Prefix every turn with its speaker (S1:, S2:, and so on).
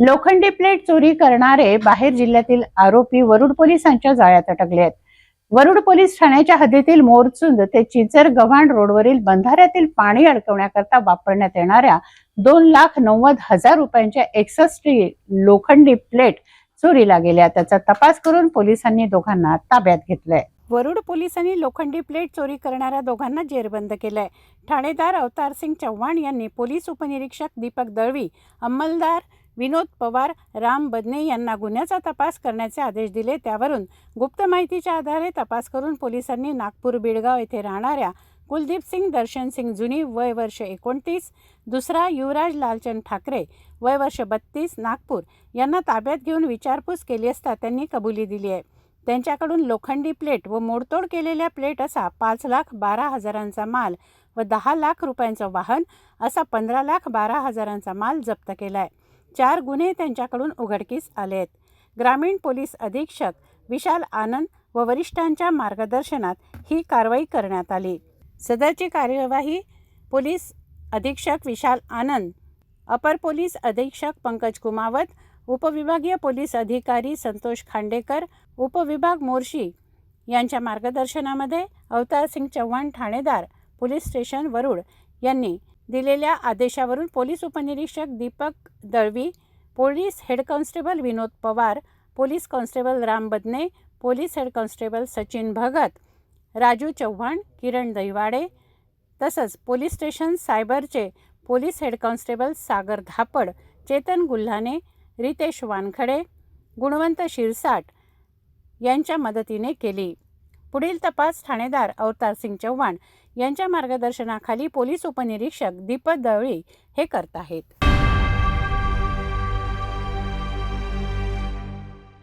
S1: लोखंडी प्लेट चोरी करणारे बाहेर जिल्ह्यातील आरोपी वरुड पोलिसांच्या जाळ्यात अटकले आहेत. वरुड पोलीस ठाण्याच्या हद्दीतील मोरचुंद ते चिचर गव्हाण रोडवरील बंधाऱ्यातील पाणी अडकवण्याकरता वापरण्यात येणाऱ्या दोन लाख नव्वद हजार रुपयांच्या एकसष्टी लोखंडी प्लेट चोरीला गेल्या. त्याचा तपास करून पोलिसांनी दोघांना ताब्यात घेतलंय. वरुड पोलिसांनी लोखंडी प्लेट चोरी करणाऱ्या दोघांना जेरबंद केलंय. ठाणेदार अवतार सिंग चव्हाण यांनी पोलीस उपनिरीक्षक दीपक दळवी अंमलदार विनोद पवार राम बदने यांना गुन्ह्याचा तपास करण्याचे आदेश दिले. त्यावरून गुप्त माहितीच्या आधारे तपास करून पोलिसांनी नागपूर बिडगाव येथे राहणाऱ्या कुलदीप सिंग दर्शन सिंग जुनी वय वर्ष एकोणतीस दुसरा युवराज लालचंद ठाकरे वय वर्ष बत्तीस नागपूर यांना ताब्यात घेऊन विचारपूस केली असता त्यांनी कबुली दिली आहे. त्यांच्याकडून लोखंडी प्लेट व मोडतोड केलेल्या प्लेट असा पाच लाख बारा हजारांचा माल व दहा लाख रुपयांचं वाहन असा पंधरा लाख बारा हजारांचा माल जप्त केला आहे चार गुन्हे त्यांच्याकडून उघडकीस आले आहेत. ग्रामीण पोलीस अधीक्षक विशाल आनंद व वरिष्ठांच्या मार्गदर्शनात ही कारवाई करण्यात आली. सदरची कार्यवाही पोलीस अधीक्षक विशाल आनंद अपर पोलीस अधीक्षक पंकज कुमावत उपविभागीय पोलीस अधिकारी संतोष खांडेकर उपविभाग मोर्शी यांच्या मार्गदर्शनामध्ये अवतार सिंग चव्हाण ठाणेदार पोलीस स्टेशन वरुड यांनी दिलेल्या आदेशावरून पोलीस उपनिरीक्षक Deepak Dalvi police head constable Vinod Pawar police constable Ram Badne police head constable Sachin Bhagat Raju Chavan Kiran Dahiwade तसंच police station सायबरचे police head constable Sagar Dhapad Chetan Gulhane Ritesh Wankhade Gunwant Shirsat यांच्या मदतीने केली. पुढील तपास ठाणेदार अवतार सिंग चव्हाण यांच्या मार्गदर्शनाखाली police उपनिरीक्षक दीपक दळवी हे करत आहेत.